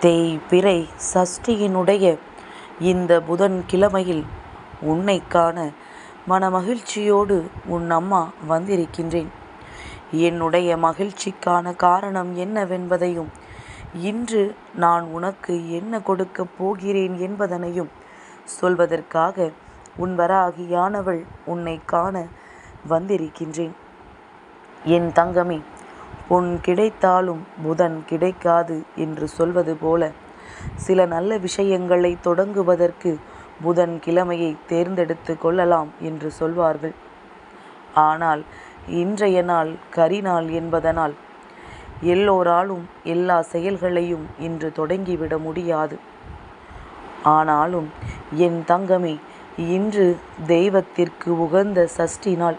தேய்பிறை சஷ்டியினுடைய இந்த புதன் கிழமையில் உன்னை காண மனமகிழ்ச்சியோடு உன் அம்மா வந்திருக்கின்றேன். என்னுடைய மகிழ்ச்சிக்கான காரணம் என்னவென்பதையும் இன்று நான் உனக்கு என்ன கொடுக்கப் போகிறேன் என்பதனையும் சொல்வதற்காக உன் வராகியானவள் உன்னை காண வந்திருக்கின்றேன். என் தங்கமே பொன் கிடைத்தாலும் புதன் கிடைக்காது என்று சொல்வது போல சில நல்ல விஷயங்களை தொடங்குவதற்கு புதன் கிழமையை தேர்ந்தெடுத்து கொள்ளலாம் என்று சொல்வார்கள். ஆனால் இன்றைய நாள் கரிநாள் என்பதனால் எல்லோராலும் எல்லா செயல்களையும் இன்று தொடங்கிவிட முடியாது. ஆனாலும் என் தங்கமே இன்று தெய்வத்திற்கு உகந்த சஷ்டி நாள்.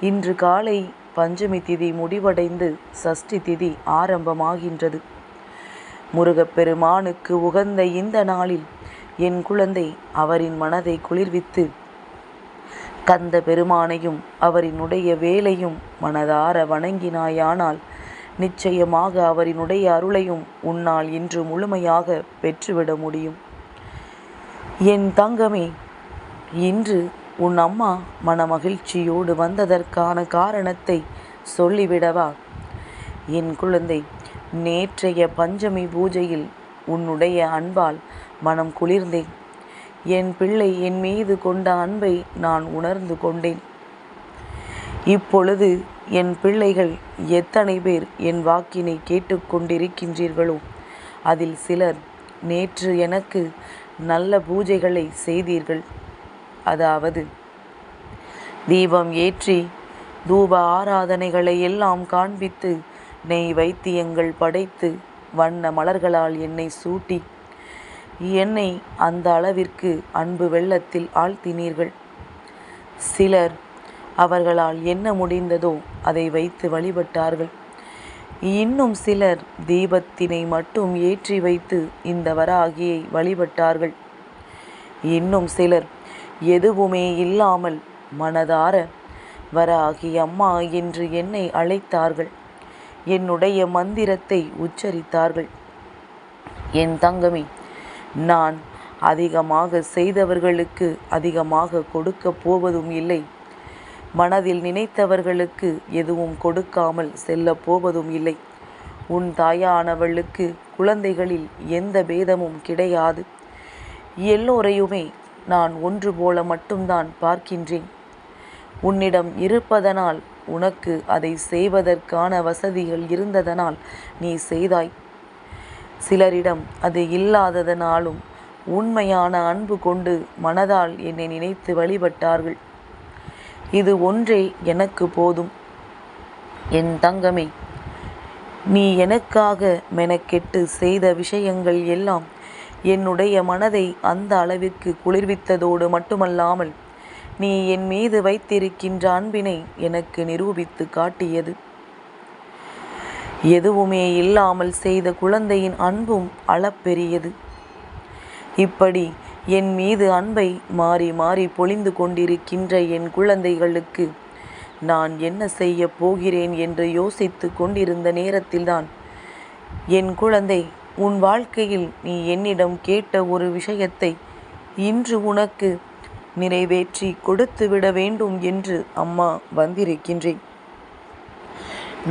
இன்று காலை பஞ்சமி திதி முடிவடைந்து சஷ்டி திதி ஆரம்பமாகின்றது. முருகப்பெருமானுக்கு உகந்த இந்த நாளில் என் குழந்தை அவரின் மனதை குளிர்வித்து கந்த பெருமானையும் அவரினுடைய வேலையும் மனதார வணங்கினாயானால் நிச்சயமாக அவரினுடைய அருளையும் உன்னால் இன்று முழுமையாக பெற்றுவிட முடியும். என் தங்கமே இன்று உன் அம்மா மனமகிழ்ச்சியோடு வந்ததற்கான காரணத்தை சொல்லிவிடவா? என் குழந்தை நேற்றைய பஞ்சமி பூஜையில் உன்னுடைய அன்பால் மனம் குளிர்ந்தேன். என் பிள்ளை என் மீது கொண்ட அன்பை நான் உணர்ந்து கொண்டேன். இப்பொழுது என் பிள்ளைகள் எத்தனை பேர் என் வாக்கினை கேட்டுக்கொண்டிருக்கின்றீர்களோ அதில் சிலர் நேற்று எனக்கு நல்ல பூஜைகளை செய்தீர்கள். அதாவது தீபம் ஏற்றி தூப ஆராதனைகளை எல்லாம் காண்பித்து நெய் வைத்தியங்கள் படைத்து வண்ண மலர்களால் என்னை சூட்டி என்னை அந்த அளவிற்கு அன்பு வெள்ளத்தில் ஆழ்த்தினீர்கள். சிலர் அவர்களால் என்ன முடிந்ததோ அதை வைத்து வழிபட்டார்கள். இன்னும் சிலர் தீபத்தினை மட்டும் ஏற்றி வைத்து இந்த வராகியை வழிபட்டார்கள். இன்னும் சிலர் எதுவுமே இல்லாமல் மனதார வராகி அம்மா என்று என்னை அழைத்தார்கள். என்னுடைய மந்திரத்தை உச்சரித்தார்கள். என் தங்கமே நான் அதிகமாக செய்தவர்களுக்கு அதிகமாக கொடுக்கப் போவதும் இல்லை. மனதில் நினைத்தவர்களுக்கு எதுவும் கொடுக்காமல் செல்ல போவதும் இல்லை. உன் தாயானவளுக்கு குழந்தைகளில் எந்த பேதமும் கிடையாது. எல்லோரையுமே நான் ஒன்று போல மட்டும்தான் பார்க்கின்றேன். உன்னிடம் இருப்பதனால் உனக்கு அதை செய்வதற்கான வசதிகள் இருந்ததனால் நீ செய்தாய். சிலரிடம் அது இல்லாததனாலும் உண்மையான அன்பு கொண்டு மனதால் என்னை நினைத்து வழிபட்டார்கள். இது ஒன்றே எனக்கு போதும். என் தங்கமே நீ எனக்காக மெனக்கெட்டு செய்த விஷயங்கள் எல்லாம் என்னுடைய மனதை அந்த அளவிற்கு குளிர்வித்ததோடு மட்டுமல்லாமல் நீ என் மீது வைத்திருக்கின்ற அன்பினை எனக்கு நிரூபித்து காட்டியது. எதுவுமே இல்லாமல் செய்த குழந்தையின் அன்பும் அளப்பெரியது. இப்படி என் மீது அன்பை மாறி மாறி பொழிந்து கொண்டிருக்கின்ற என் குழந்தைகளுக்கு நான் என்ன செய்ய போகிறேன் என்று யோசித்து கொண்டிருந்த நேரத்தில்தான் என் குழந்தை உன் வாழ்க்கையில் நீ என்னிடம் கேட்ட ஒரு விஷயத்தை இன்று உனக்கு நிறைவேற்றி கொடுத்து விட வேண்டும் என்று அம்மா வந்திருக்கின்றேன்.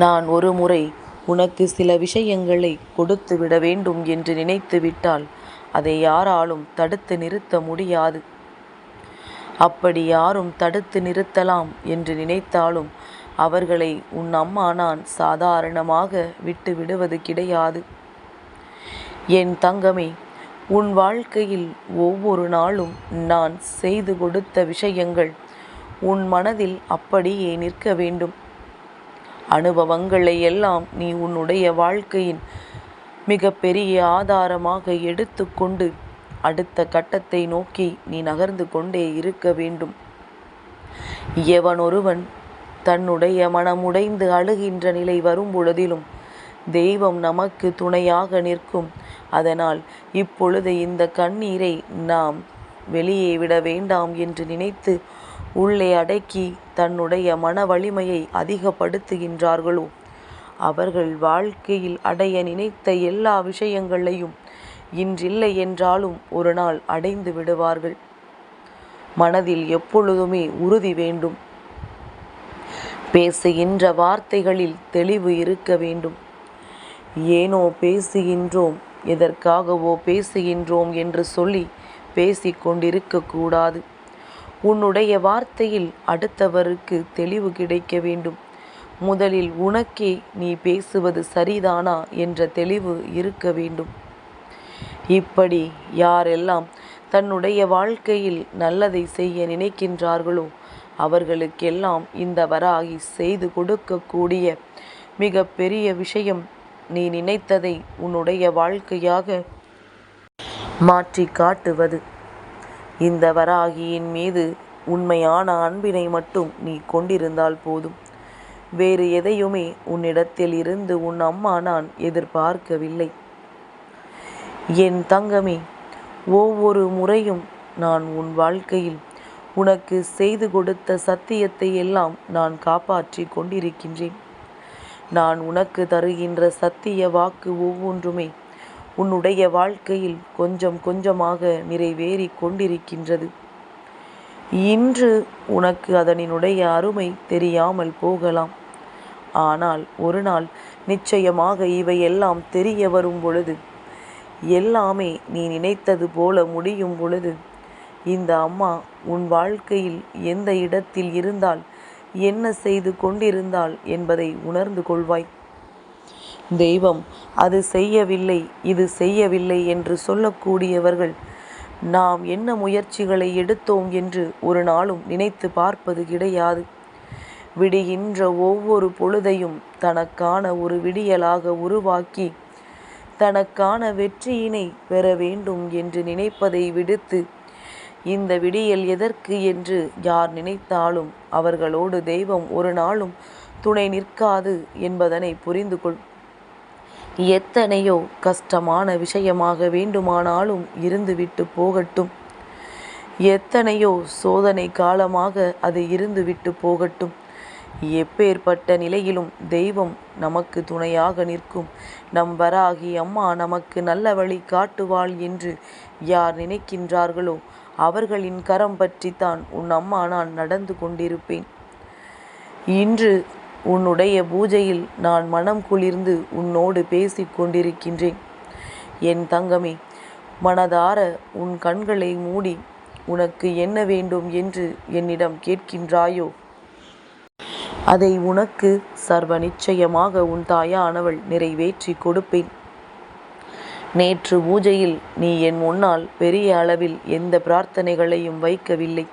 நான் ஒரு முறை உனக்கு சில விஷயங்களை கொடுத்து விட வேண்டும் என்று நினைத்து விட்டால் அதை யாராலும் தடுத்து நிறுத்த முடியாது. அப்படி யாரும் தடுத்து நிறுத்தலாம் என்று நினைத்தாலும் அவர்களை உன் அம்மா நான் சாதாரணமாக விட்டு விடுவது கிடையாது. என் தங்கமே உன் வாழ்க்கையில் ஒவ்வொரு நாளும் நான் செய்து கொடுத்த விஷயங்கள் உன் மனதில் அப்படியே நிற்க வேண்டும். அனுபவங்களை எல்லாம் நீ உன்னுடைய வாழ்க்கையின் மிகப்பெரிய ஆதாரமாக எடுத்துக்கொண்டு அடுத்த கட்டத்தை நோக்கி நீ நகர்ந்து கொண்டே இருக்க வேண்டும். எவனொருவன் தன்னுடைய மனமுடைந்து அழுகின்ற நிலை வரும் பொழுதிலும் தெய்வம் நமக்கு துணையாக நிற்கும். அதனால் இப்பொழுது இந்த கண்ணீரை நாம் வெளியே விட வேண்டாம் என்று நினைத்து உள்ளே அடக்கி தன்னுடைய மன வலிமையை அதிகப்படுத்துகின்றார்களோ? அவர்கள் வாழ்க்கையில் அடைய நினைத்த எல்லா விஷயங்களையும் இன்றில்லை என்றாலும் ஒரு நாள் அடைந்து விடுவார்கள். மனதில் எப்பொழுதுமே உறுதி வேண்டும். பேசுகின்ற வார்த்தைகளில் தெளிவு இருக்க வேண்டும். ஏனோ பேசுகின்றோம் எதற்காகவோ பேசுகின்றோம் என்று சொல்லி பேசி கொண்டிருக்கக்கூடாது உன்னுடைய வார்த்தையில் அடுத்தவருக்கு தெளிவு கிடைக்க வேண்டும். முதலில் உனக்கே நீ பேசுவது சரிதானா என்ற தெளிவு இருக்க வேண்டும். இப்படி யாரெல்லாம் தன்னுடைய வாழ்க்கையில் நல்லதை செய்ய நினைக்கின்றார்களோ அவர்களுக்கெல்லாம் இந்த வராகி செய்து கொடுக்கக்கூடிய மிக பெரிய விஷயம் நீ நினைத்ததை உன்னுடைய வாழ்க்கையாக மாற்றி காட்டுவது. இந்த வராகியின் மீது உண்மையான அன்பினை மட்டும் நீ கொண்டிருந்தால் போதும். வேறு எதையுமே உன்னிடத்தில் இருந்து உன் அம்மா நான் எதிர்பார்க்கவில்லை. என் தங்கமே ஒவ்வொரு முறையும் நான் உன் வாழ்க்கையில் உனக்கு செய்து கொடுத்த சத்தியத்தை எல்லாம் நான் காப்பாற்றி கொண்டிருக்கின்றேன். நான் உனக்கு தருகின்ற சத்திய வாக்கு ஒவ்வொன்றுமே உன்னுடைய வாழ்க்கையில் கொஞ்சம் கொஞ்சமாக நிறைவேறி கொண்டிருக்கின்றது. இன்று உனக்கு அதனினுடைய அருமை தெரியாமல் போகலாம். ஆனால் ஒரு நாள் நிச்சயமாக இவையெல்லாம் தெரிய வரும் பொழுது எல்லாமே நீ நினைத்தது போல முடியும் பொழுது இந்த அம்மா உன் வாழ்க்கையில் எந்த இடத்தில் இருந்தால் என்ன செய்து கொண்டிருந்தாள் என்பதை உணர்ந்து கொள்வாய். தெய்வம் அது செய்யவில்லை இது செய்யவில்லை என்று சொல்லக்கூடியவர்கள் நாம் என்ன முயற்சிகளை எடுத்தோம் என்று ஒரு நாளும் நினைத்து பார்ப்பது கிடையாது. விடுகின்ற ஒவ்வொரு பொழுதையும் தனக்கான ஒரு விடியலாக உருவாக்கி தனக்கான வெற்றியினை பெற வேண்டும் என்று நினைப்பதை விடுத்து இந்த விடியல் எதற்கு என்று யார் நினைத்தாலும் அவர்களோடு தெய்வம் ஒரு நாளும் துணை நிற்காது என்பதனை புரிந்து கொள் எத்தனையோ கஷ்டமான விஷயமாக வேண்டுமானாலும் இருந்துவிட்டு போகட்டும். எத்தனையோ சோதனை காலமாக அது இருந்துவிட்டு போகட்டும். எப்பேற்பட்ட நிலையிலும் தெய்வம் நமக்கு துணையாக நிற்கும். நம் வராகி அம்மா நமக்கு நல்ல வழி காட்டுவாள் என்று யார் நினைக்கின்றார்களோ அவர்களின் கரம் பற்றித்தான் உன் அம்மா நான் நடந்து கொண்டிருப்பேன். இன்று உன்னுடைய பூஜையில் நான் மனம் குளிர்ந்து உன்னோடு பேசிக் கொண்டிருக்கின்றேன். என் தங்கமே மனதார உன் கண்களை மூடி உனக்கு என்ன வேண்டும் என்று என்னிடம் கேட்கின்றாயோ? அதை உனக்கு சர்வ நிச்சயமாக உன் தாயானவள் நிறைவேற்றி கொடுப்பேன். நேற்று பூஜையில் நீ என் முன்னால் பெரிய அளவில் எந்த பிரார்த்தனைகளையும் வைக்கவில்லை.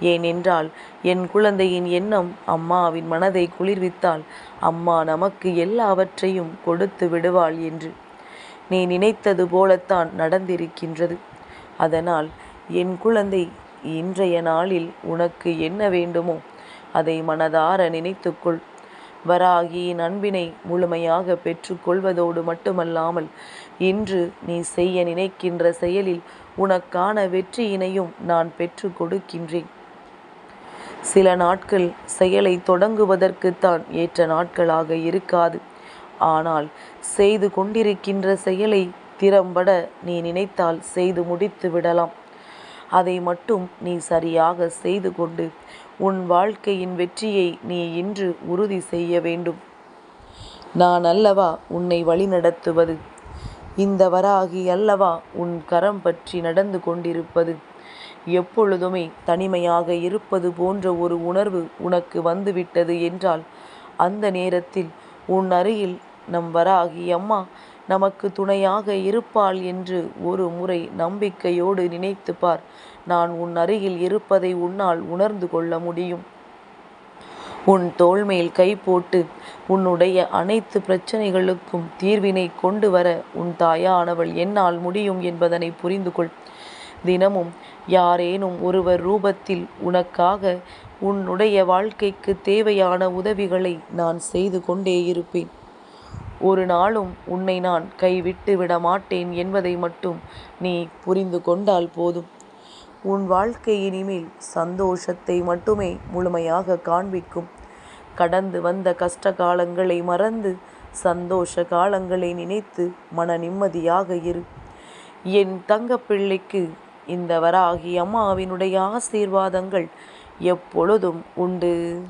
ஏனென்றால் என் குழந்தையின் எண்ணம் அம்மாவின் மனதை குளிர்வித்தால் அம்மா நமக்கு எல்லாவற்றையும் கொடுத்து விடுவாள் என்று. நீ நினைத்தது போலத்தான் நடந்திருக்கின்றது. அதனால் என் குழந்தை இன்றைய நாளில் உனக்கு என்ன வேண்டுமோ அதை மனதார நினைத்துக்கொள். வராகியின் அன்பினை முழுமையாக பெற்றுக்கொள்வதோடு மட்டுமல்லாமல் இன்று நீ செய்ய நினைக்கின்ற செயலில் உனக்கான வெற்றியினையும் நான் பெற்று கொடுக்கின்றேன். சில நாட்கள் செயலை தொடங்குவதற்குத்தான் ஏற்ற நாட்களாக இருக்காது. ஆனால் செய்து கொண்டிருக்கின்ற செயலை திறம்பட நீ நினைத்தால் செய்து முடித்து விடலாம். அதை மட்டும் நீ சரியாக செய்து கொண்டு உன் வாழ்க்கையின் வெற்றியை நீ இன்று உறுதி செய்ய வேண்டும். நான் அல்லவா உன்னை வழிநடத்துவது? இந்த வராகி அல்லவா? உன் கரம் பற்றி நடந்து கொண்டிருப்பது எப்பொழுதுமே தனிமையாக இருப்பது போன்ற ஒரு உணர்வு உனக்கு வந்துவிட்டது என்றால் அந்த நேரத்தில் உன் அருகில் நம் வராகி அம்மா நமக்கு துணையாக இருப்பாள் என்று ஒரு முறை நம்பிக்கையோடு நினைத்து பார். நான் உன் அருகில் இருப்பதை உன்னால் உணர்ந்து கொள்ள முடியும். உன் தோள்மேல் கை போட்டு உன்னுடைய அனைத்து பிரச்சனைகளுக்கும் தீர்வினை கொண்டு வர உன் தாயானவள் என்னால் முடியும் என்பதனை புரிந்து கொள். தினமும் யாரேனும் ஒருவர் ரூபத்தில் உனக்காக உன்னுடைய வாழ்க்கைக்கு தேவையான உதவிகளை நான் செய்து கொண்டே இருப்பேன். ஒரு நாளும் உன்னை நான் கைவிட்டு விட மாட்டேன் என்பதை மட்டும் நீ புரிந்து கொண்டால் போதும். உன் வாழ்க்கை இனிமேல் சந்தோஷத்தை மட்டுமே முழுமையாக காண்பிக்கும். கடந்து வந்த கஷ்ட காலங்களை மறந்து சந்தோஷ காலங்களை நினைத்து மன நிம்மதியாக இரு. என் தங்கப்பிள்ளைக்கு இந்த வராகி அம்மாவினுடைய ஆசீர்வாதங்கள் எப்பொழுதும் உண்டு.